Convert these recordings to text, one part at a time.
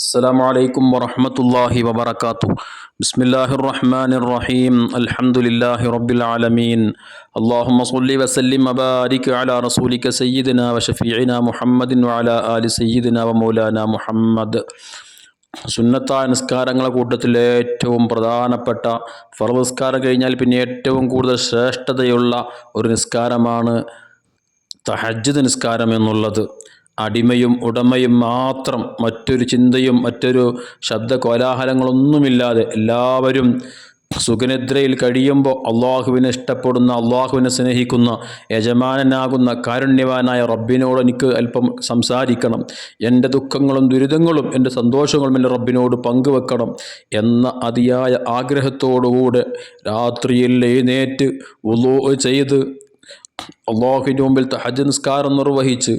السلام عليكم ورحمة الله وبركاته بسم الله الرحمن الرحيم الحمد لله رب العالمين اللهم صل وسلم وبارك على رسولك سيدنا وشفيعنا محمد وعلى آل سيدنا ومولانا محمد സുന്നത്തായ നിസ്കാരങ്ങളെ കൂട്ടത്തിൽ ഏറ്റവും പ്രധാനപ്പെട്ട ഫറ നിസ്കാരം കഴിഞ്ഞാൽ പിന്നെ ഏറ്റവും കൂടുതൽ ശ്രേഷ്ഠതയുള്ള ഒരു നിസ്കാരമാണ് തഹജ്ജുദ് നിസ്കാരം എന്നുള്ളത് അടിമയും ഉടമയും മാത്രം മറ്റൊരു ചിന്തയും മറ്റൊരു ശബ്ദ കോലാഹലങ്ങളൊന്നുമില്ലാതെ എല്ലാവരും സുഖനിദ്രയിൽ കഴിയുമ്പോൾ അള്ളാഹുവിനെ ഇഷ്ടപ്പെടുന്ന അള്ളാഹുവിനെ സ്നേഹിക്കുന്ന യജമാനനാകുന്ന കാരുണ്യവാനായ റബ്ബിനോട് എനിക്ക് അല്പം സംസാരിക്കണം. എന്റെ ദുഃഖങ്ങളും ദുരിതങ്ങളും എന്റെ സന്തോഷങ്ങളും എന്റെ റബ്ബിനോട് പങ്കുവെക്കണം എന്ന അതിയായ ആഗ്രഹത്തോടുകൂടെ രാത്രിയിൽ എഴുന്നേറ്റ് ഉലോ ചെയ്ത് അള്ളാഹുവിന്റെ മുമ്പിൽ തഹജ് നിസ്കാരം നിർവഹിച്ച്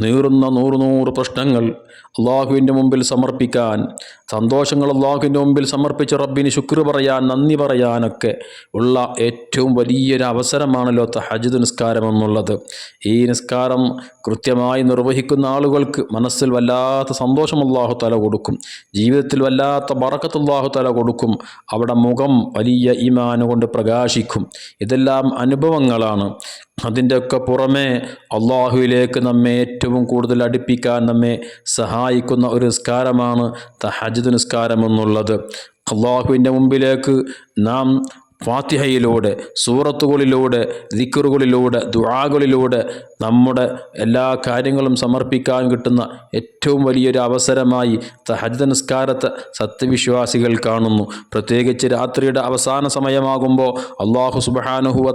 നീറുന്ന നൂറ് നൂറ് പ്രശ്നങ്ങൾ അള്ളാഹുവിന്റെ മുമ്പിൽ സമർപ്പിക്കാൻ സന്തോഷങ്ങൾ അള്ളാഹുവിന്റെ മുമ്പിൽ സമർപ്പിച്ച് റബ്ബിന് ശുക്ർ പറയാൻ നന്ദി പറയാനൊക്കെ ഉള്ള ഏറ്റവും വലിയൊരു അവസരമാണല്ലോ ഹജ്ജ് നിസ്കാരം എന്നുള്ളത്. ഈ നിസ്കാരം കൃത്യമായി നിർവഹിക്കുന്ന ആളുകൾക്ക് മനസ്സിൽ വല്ലാത്ത സന്തോഷം അള്ളാഹു തല കൊടുക്കും. ജീവിതത്തിൽ വല്ലാത്ത ബറക്കത്ത് അള്ളാഹു തല കൊടുക്കും. അവിടെ മുഖം വലിയ ഈമാന കൊണ്ട് പ്രകാശിക്കും. ഇതെല്ലാം അനുഭവങ്ങളാണ്. അതിന്റെയൊക്കെ പുറമേ അള്ളാഹുവിലേക്ക് നമ്മെ ഏറ്റവും കൂടുതൽ അടുപ്പിക്കാൻ നമ്മെ സഹായിക്കുന്ന ഒരു നിസ്കാരമാണ് തഹജ് നിസ്കാരം എന്നുള്ളത് അള്ളാഹുവിന്റെ മുമ്പിലേക്ക് നാം ഫാത്തിഹയിലൂടെ സൂറത്തുകളിലൂടെ ദിക്കറുകളിലൂടെ ദുആകളിലൂടെ നമ്മുടെ എല്ലാ കാര്യങ്ങളും സമർപ്പിക്കാൻ കിട്ടുന്ന ഏറ്റവും വലിയൊരു അവസരമായി തഹജ് നിസ്കാരത്തെ സത്യവിശ്വാസികൾ കാണുന്നു. പ്രത്യേകിച്ച് രാത്രിയുടെ അവസാന സമയമാകുമ്പോൾ അള്ളാഹു സുബാനുഹുവ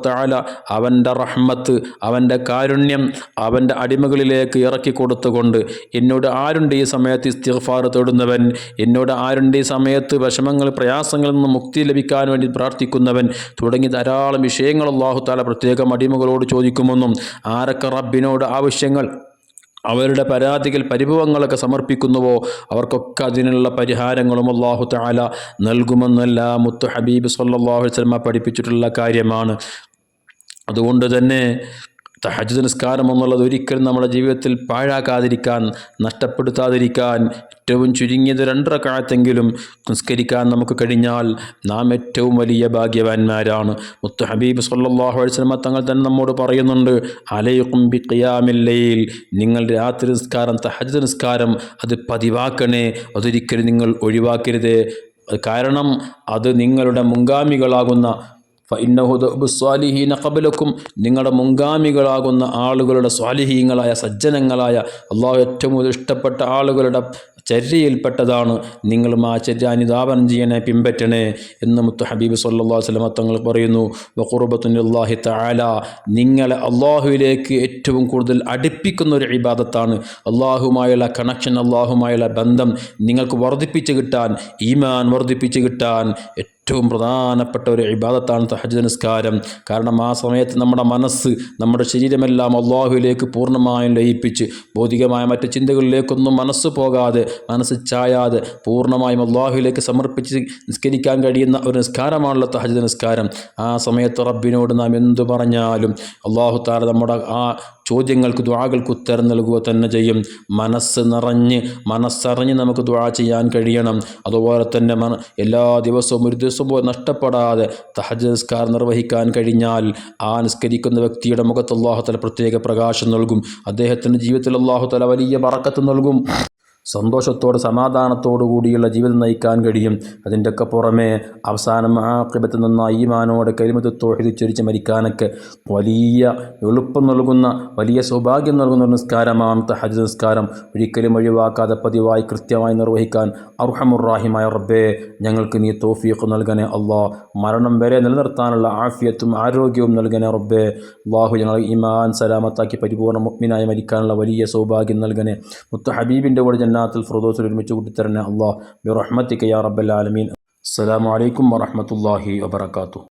അവന്റെ റഹ്മത്ത് അവന്റെ കാരുണ്യം അവന്റെ അടിമകളിലേക്ക് ഇറക്കി കൊടുത്തുകൊണ്ട് എന്നോട് ആരുണ്ട് ഈ സമയത്ത് ഇസ്തിഫാർ തേടുന്നവൻ? എന്നോട് ആരുണ്ട് ഈ സമയത്ത് വിഷമങ്ങൾ പ്രയാസങ്ങളിൽ നിന്ന് മുക്തി ലഭിക്കാൻ വേണ്ടി പ്രാർത്ഥിക്കുന്നവൻ? തുടങ്ങി ധാരാളം വിഷയങ്ങൾ അള്ളാഹു താല പ്രത്യേകം അടിമകളോട് ചോദിക്കുമെന്നും ആരൊക്കെ റബ്ബിനോട് ആവശ്യങ്ങൾ അവരുടെ പരാതികൾ പരിഭവങ്ങളൊക്കെ സമർപ്പിക്കുന്നുവോ അവർക്കൊക്കെ അതിനുള്ള പരിഹാരങ്ങളും അള്ളാഹു താല നൽകുമെന്നല്ല മുത്തു ഹബീബ് സല്ലാഹു വസ്ലമ പഠിപ്പിച്ചിട്ടുള്ള കാര്യമാണ്. അതുകൊണ്ട് തന്നെ തഹജ് നിസ്കാരം എന്നുള്ളത് ഒരിക്കലും നമ്മുടെ ജീവിതത്തിൽ പാഴാക്കാതിരിക്കാൻ നഷ്ടപ്പെടുത്താതിരിക്കാൻ ഏറ്റവും ചുരുങ്ങിയത് രണ്ടര കാലത്തെങ്കിലും നിസ്കരിക്കാൻ നമുക്ക് കഴിഞ്ഞാൽ നാം ഏറ്റവും വലിയ ഭാഗ്യവാന്മാരാണ്. മുത്തു ഹബീബ് സല്ലാഹു വസ്ലമ തങ്ങൾ തന്നെ നമ്മോട് പറയുന്നുണ്ട് അലയുക്കുംബി ഖിയാമില്ലയിൽ നിങ്ങൾ രാത്രി നിസ്കാരം തഹജ് നിസ്കാരം അത് പതിവാക്കണേ അതൊരിക്കലും നിങ്ങൾ ഒഴിവാക്കരുത്. കാരണം അത് നിങ്ങളുടെ മുൻഗാമികളാകുന്ന ഫഇന്നഹുദുസ്വാലിഹീന കബലക്കും നിങ്ങളുടെ മുൻഗാമികളാകുന്ന ആളുകളുടെ സ്വാലിഹീങ്ങളായ സജ്ജനങ്ങളായ അള്ളാഹു ഏറ്റവും ഇഷ്ടപ്പെട്ട ആളുകളുടെ ചര്യയിൽപ്പെട്ടതാണ്. നിങ്ങളും ആ ചര്യ അനുധാപനം ചെയ്യണേ പിൻപറ്റണേ എന്ന് മുത്തു ഹബീബ് സല്ലാ വസ്ലമ തങ്ങൾ പറയുന്നു. വഖുറുബത്തുല്ലാഹി താല നിങ്ങളെ അള്ളാഹുവിലേക്ക് ഏറ്റവും കൂടുതൽ അടുപ്പിക്കുന്ന ഒരു ഇബാദത്താണ്. അള്ളാഹുമായുള്ള കണക്ഷൻ അള്ളാഹുമായുള്ള ബന്ധം നിങ്ങൾക്ക് വർദ്ധിപ്പിച്ച് കിട്ടാൻ ഈമാൻ വർദ്ധിപ്പിച്ച് കിട്ടാൻ ഏറ്റവും പ്രധാനപ്പെട്ട ഒരു ഇബാദത്താണ് തഹജ് നിസ്കാരം. കാരണം ആ സമയത്ത് നമ്മുടെ മനസ്സ് നമ്മുടെ ശരീരമെല്ലാം അള്ളാഹുവിലേക്ക് പൂർണമായും ലയിപ്പിച്ച് ഭൗതികമായ മറ്റ് ചിന്തകളിലേക്കൊന്നും മനസ്സ് പോകാതെ മനസ്സ് ചായാതെ പൂർണമായും അള്ളാഹുവിലേക്ക് സമർപ്പിച്ച് നിസ്കരിക്കാൻ കഴിയുന്ന ഒരു നിസ്കാരമാണല്ലോ തഹജ് നിസ്കാരം. ആ സമയത്ത് റബ്ബിനോട് നാം എന്തു പറഞ്ഞാലും അള്ളാഹു താര നമ്മുടെ ആ ചോദ്യങ്ങൾക്ക് ദ്വാകൾക്ക് ഉത്തരം നൽകുക തന്നെ ചെയ്യും. മനസ്സ് നിറഞ്ഞ് മനസ്സറിഞ്ഞ് നമുക്ക് ദ്വാ ചെയ്യാൻ കഴിയണം. അതുപോലെ തന്നെ മന എല്ലാ ദിവസവും ഒരു ദിവസം പോലും നഷ്ടപ്പെടാതെ തഹജ് നിസ്കാരം നിർവഹിക്കാൻ കഴിഞ്ഞാൽ ആ നിസ്കരിക്കുന്ന വ്യക്തിയുടെ മുഖത്ത് അള്ളാഹുത്തല പ്രത്യേക പ്രകാശം നൽകും. അദ്ദേഹത്തിന്റെ ജീവിതത്തിൽ അള്ളാഹുത്തല വലിയ പറക്കത്ത് നൽകും. സന്തോഷത്തോട് സമാധാനത്തോടു കൂടിയുള്ള ജീവിതം നയിക്കാൻ കഴിയും. അതിന്റെയൊക്കെ പുറമെ അവസാനം ആക്രിബത്ത് നിന്ന് അയ്യമാനോട് കരിമത്ത് തൊഴുതിച്ചൊരിച്ച് മരിക്കാനൊക്കെ വലിയ എളുപ്പം നൽകുന്ന വലിയ സൗഭാഗ്യം നൽകുന്ന നിസ്കാരമാണ് തഹജ് നിസ്കാരം. ഒരിക്കലും ഒഴിവാക്കാതെ പതിവായി കൃത്യമായി നിർവഹിക്കാൻ അർഹമുറാഹിമായ റബ്ബേ ഞങ്ങൾക്ക് നീ തോഫിയൊക്കെ നൽകണേ അള്ളാ. മരണം വരെ നിലനിർത്താനുള്ള ആഫിയത്തും ആരോഗ്യവും നൽകണേ റബ്ബേ. അള്ളാഹു ഞങ്ങൾ ഇമാൻ സലാമത്താക്കി പരിപൂർണ മുഗ്മിനായി മരിക്കാനുള്ള വലിയ സൗഭാഗ്യം നൽകണേ. മുത്ത ഹബീബിന്റെ കൂടെ ജന്നാത്തുൽ ഫുറദോസിൽ ഒരുമിച്ച് കൂട്ടിത്തരണേ അള്ളാഹ് ബിറഹ്മത്തിക്ക് യാ റബ്ബൽ ആലമീൻ. അസ്സലാമു അലൈക്കും വറഹ്മത്തുള്ളാഹി വബറകാതുഹു.